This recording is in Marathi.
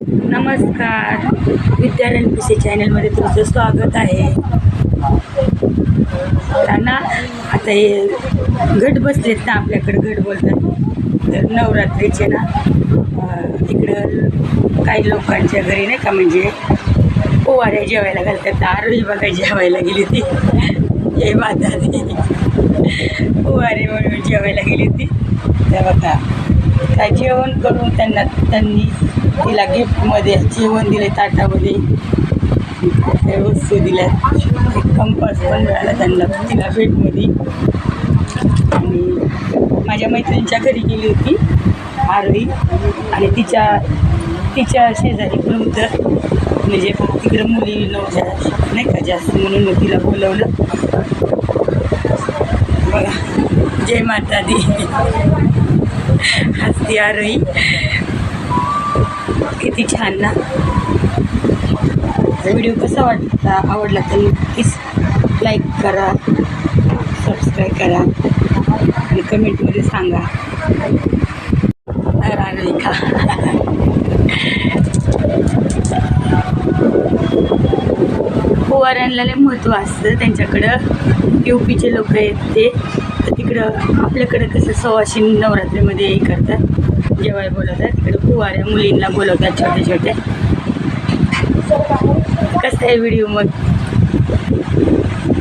नमस्कार. विद्यारण पी सी चॅनलमध्ये तुमचं स्वागत आहे. त्यांना आता हे घट बसलेत ना आपल्याकडे घट बोलतात. तर नवरात्रीचे ना इकडं काही लोकांच्या घरी नाही का म्हणजे पोवाऱ्या जेवायला घालतात. आरोही बघा जेवायला गेली ती हे माता पोवारे म्हणून जेवायला गेली ती तर बघा काय जेवण करून त्यांना त्यांनी तिला गिफ्टमध्ये जेवण दिले ताटामध्ये. काही वस्तू दिल्या एक कंपास पण मिळाला त्यांना तिला भेटमध्ये. आणि माझ्या मैत्रिणीच्या घरी गेली होती आरवी. आणि तिच्या तिच्या शेजारी पण होतं. म्हणजे तिकडे मुली नव्हत्या नाही का जास्त म्हणून मग तिला बोलवलं. बघा. जय माता दी. हसती आरोही किती छान ना. व्हिडिओ कसा वाटला? आवडला तर नक्कीच लाईक करा सबस्क्राईब करा आणि कमेंटमध्ये सांगा. तर आरोही का लय महत्त्व असतं त्यांच्याकडं. यू पीचे लोक आहेत ते. तिकडं आपल्याकडं कसं सवाशी नवरात्रीमध्ये हे करतात जेवाय बोलवतात. तिकडं कुवाऱ्या मुलींना बोलवतात छोट्या छोट्या. कसं आहे व्हिडिओ मग?